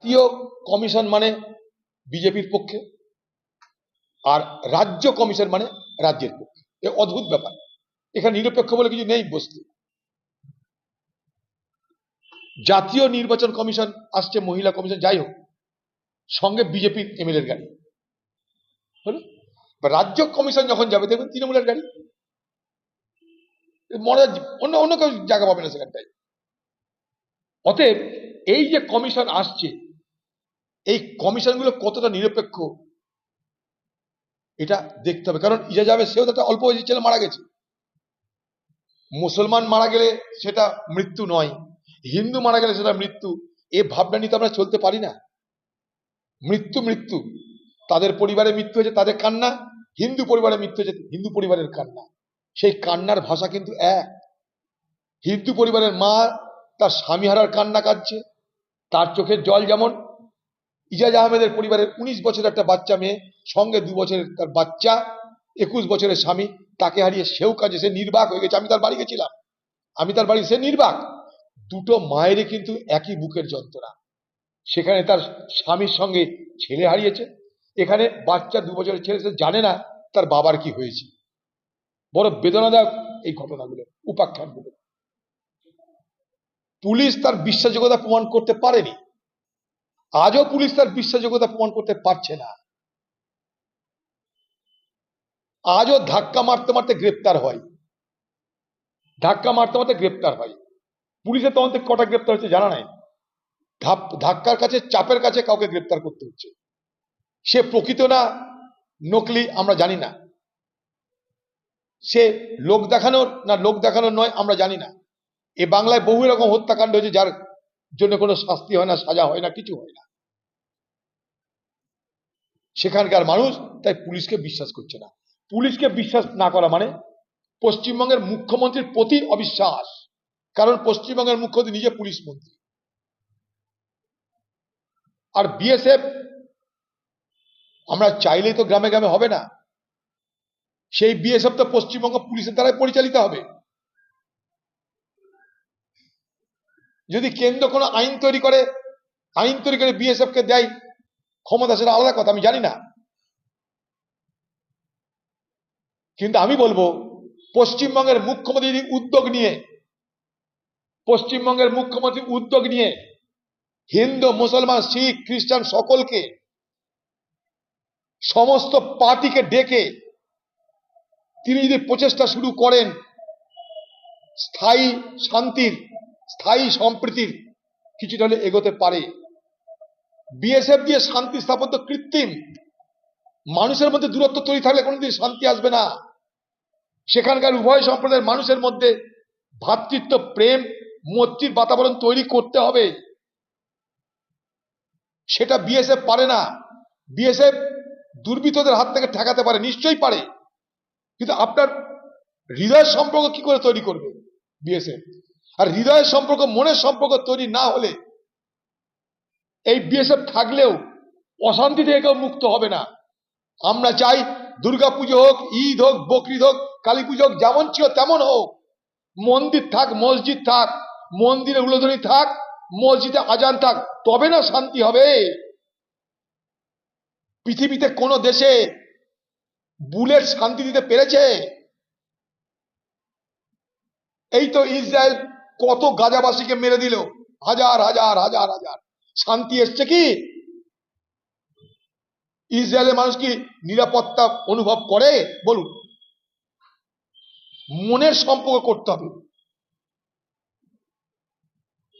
জাতীয় কমিশন মানে বিজেপির পক্ষে, আর রাজ্য কমিশন মানে রাজ্যের পক্ষে। এ অদ্ভুত ব্যাপার। এখানে নিরপেক্ষ বলে কিছু নেই বস্তু। জাতীয় নির্বাচন কমিশন আসছে, মহিলা কমিশন, যাই হোক, সঙ্গে বিজেপির এমএলএর গাড়ি। হলো? রাজ্য কমিশন যখন যাবে, দেখবেন তৃণমূলের গাড়ি। মনে অন্য অন্য কেউ জায়গা পাবে না সেখানটায়। অতএব এই যে কমিশন আসছে এই কমিশনগুলো কতটা নিরপেক্ষ, এটা দেখতে হবে। কারণ ইজা যাবে সেও তো একটা অল্প বয়সী ছেলে মারা গেছে। মুসলমান মারা গেলে সেটা মৃত্যু নয়, হিন্দু মারা গেলে সেটা মৃত্যু। এ ভাবনা নিয়ে তো আমরা চলতে পারি না। মৃত্যু মৃত্যু। তাদের পরিবারে মৃত্যু হয়েছে, তাদের কান্না। হিন্দু পরিবারে মৃত্যু হয়েছে, হিন্দু পরিবারের কান্না। সেই কান্নার ভাষা কিন্তু এক। হিন্দু পরিবারের মা তার স্বামী হারার কান্না কাঁদছে, তার চোখের জল যেমন ইজাজ আহমেদের পরিবারের উনিশ বছরের একটা বাচ্চা মেয়ে, সঙ্গে দু বছরের তার বাচ্চা, একুশ বছরের স্বামী, তাকে হারিয়ে সেও কাজে সে নির্বাক হয়ে গেছে। আমি তার বাড়ি গেছিলাম। আমি তার বাড়ি, সে নির্বাক। দুটো মায়েরই কিন্তু একই বুকের যন্ত্রণা। সেখানে তার স্বামীর সঙ্গে ছেলে হারিয়েছে। এখানে বাচ্চা দু বছরের ছেলে, সে জানে না তার বাবার কি হয়েছে। বড় বেদনাদায়ক এই ঘটনাগুলো, উপাখ্যানগুলো। পুলিশ তার বিশ্বাসযোগ্যতা প্রমাণ করতে পারেনি। আজও পুলিশ তার বিশ্বাসযোগ্যতা প্রমাণ করতে পারছে না। আজও ধাক্কা মারতে মারতে গ্রেপ্তার হয়। ধাক্কা মারতে মারতে গ্রেপ্তার হয়। পুলিশের তদন্তে কটা গ্রেপ্তার হচ্ছে জানা নাই? ধাক্কার কাছে, চাপের কাছে কাউকে গ্রেপ্তার করতে হচ্ছে। সে প্রকৃত না, নকলি আমরা জানি না। সে লোক দেখানোর না লোক দেখানোর নয়, আমরা জানি না। এ বাংলায় বহু রকম হত্যাকাণ্ড হয়েছে যার জন্য কোনো শাস্তি হয় না, সাজা হয় না, কিছু হয় না। সেখানকার মানুষ তাই পুলিশকে বিশ্বাস করছে না। পুলিশকে বিশ্বাস না করা মানে পশ্চিমবঙ্গের মুখ্যমন্ত্রীর প্রতি অবিশ্বাস। কারণ পশ্চিমবঙ্গের মুখ্যমন্ত্রী নিজে পুলিশ মন্ত্রী। আর বিএসএফ আমরা চাইলেই তো গ্রামে গ্রামে হবে না। সেই বিএসএফ তো পশ্চিমবঙ্গ পুলিশের দ্বারাই পরিচালিত হবে। যদি কেন্দ্র কোনো আইন তৈরি করে, আইন তৈরি করে বিএসএফ কে দেয়, ক্ষমতা সেটা আলাদা কথা, আমি জানি না। কিন্তু আমি বলব, পশ্চিমবঙ্গের মুখ্যমন্ত্রী যদি উদ্যোগ নিয়ে, পশ্চিমবঙ্গের মুখ্যমন্ত্রী উদ্যোগ নিয়ে, হিন্দু, মুসলমান, শিখ, খ্রিস্টান সকলকে, সমস্ত পার্টিকে ডেকে, তিনি যদি প্রচেষ্টা শুরু করেন, স্থায়ী শান্তির স্থায়ী সম্প্রীতির কিছুটা হলে এগোতে পারে। বিএসএফ দিয়ে শান্তি স্থাপত্য কৃত্রিম। মানুষের মধ্যে দূরত্ব তৈরি থাকলে কোনোদিন শান্তি আসবে না। সেখানকার উভয় সম্প্রদায়ের মানুষের মধ্যে ভ্রাতৃত্ব, প্রেম, মৈত্রীর বাতাবরণ তৈরি করতে হবে। সেটা বিএসএফ পারে না। বিএসএফ দুর্বৃত্তদের হাত থেকে ঠেকাতে পারে, নিশ্চয়ই পারে। কিন্তু আপনার হৃদয়ের সম্পর্ক কি করে তৈরি করবে বিএসএফ আর হৃদয়ের সম্পর্ক, মনের সম্পর্ক তৈরি না হলে এই বিএসএফ থাকলেও অশান্তি থেকে কেউ মুক্ত হবে না। আমরা চাই দুর্গা পুজো হোক, ঈদ হোক, বকরিদ হোক কালী পুজো হোক, যেমন ছিল তেমন হোক, মন্দির থাক, মসজিদ থাক মন্দিরে উলোধনী থাক, মসজিদে আজান থাক, তবে না শান্তি হবে। পৃথিবীতে কোনো দেশে বুলেট শান্তি দিতে পেরেছে? এই তো ইসরায়েল কত গাজাবাসীকে মেরে দিল। হাজার হাজার হাজার হাজার। শান্তি এসছে কি? ইসরায়েলের মানুষ কি নিরাপত্তা অনুভব করে? বলুন। মনের সম্পর্ক করতে হবে।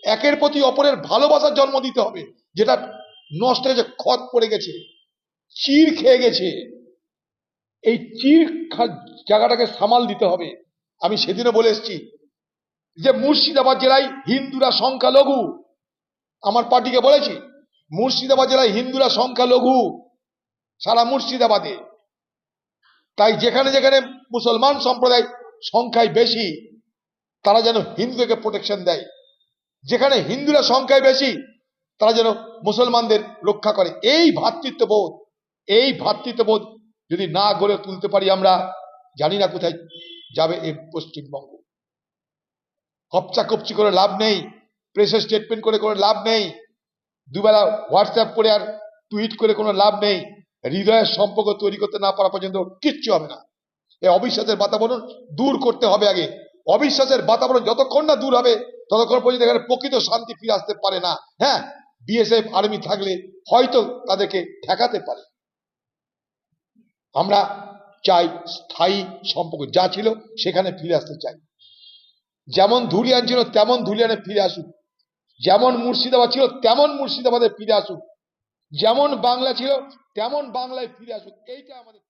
একের প্রতি অপরের ভালোবাসার জন্ম দিতে হবে, যেটা নষ্ট হয়েছে খত পড়ে গেছে, চির খেয়ে গেছে। এই চির জায়গাটাকে সামাল দিতে হবে। আমি সেদিনও বলে এসেছি যে মুর্শিদাবাদ জেলায় হিন্দুরা সংখ্যালঘু, আমার পার্টিকে বলেছি, মুর্শিদাবাদ জেলায় হিন্দুরা সংখ্যালঘু, সারা মুর্শিদাবাদে। তাই যেখানে যেখানে মুসলমান সম্প্রদায় সংখ্যায় বেশি, তারা যেন হিন্দুকে প্রোটেকশন দেয়। যেখানে হিন্দুরা সংখ্যায় বেশি, তারা যেন মুসলমানদের রক্ষা করে। এই ভ্রাতৃত্ববোধ এই ভ্রাতৃত্ববোধ যদি না গড়ে তুলতে পারি আমরা, জানি না কোথায় যাবে এই পশ্চিমবঙ্গ। কপচা কপচি করে লাভ নেই প্রেসের স্টেটমেন্ট করে কোনো লাভ নেই, দুবেলা হোয়াটসঅ্যাপ করে আর টুইট করে কোনো লাভ নেই, হৃদয়ের সম্পর্ক তৈরি করতে না পারা পর্যন্ত কিচ্ছু হবে না। এই অবিশ্বাসের বাতাবরণ দূর করতে হবে আগে। অবিশ্বাসের বাতাবরণ যতক্ষণ না দূর হবে, ততক্ষণ পর্যন্ত এখানে প্রকৃত শান্তি ফিরে আসতে পারে না। হ্যাঁ বিএসএফ আর্মি থাকলে হয়তো তাদেরকে ঠেকাতে পারে। আমরা চাই স্থায়ী সম্পর্ক, যা ছিল সেখানে ফিরে আসতে চাই। যেমন ধুলিয়ান ছিল, তেমন ধুলিয়ানে ফিরে আসুক। যেমন মুর্শিদাবাদ ছিল, তেমন মুর্শিদাবাদে ফিরে আসুক। যেমন বাংলা ছিল, তেমন বাংলায় ফিরে আসুক। এইটা আমাদের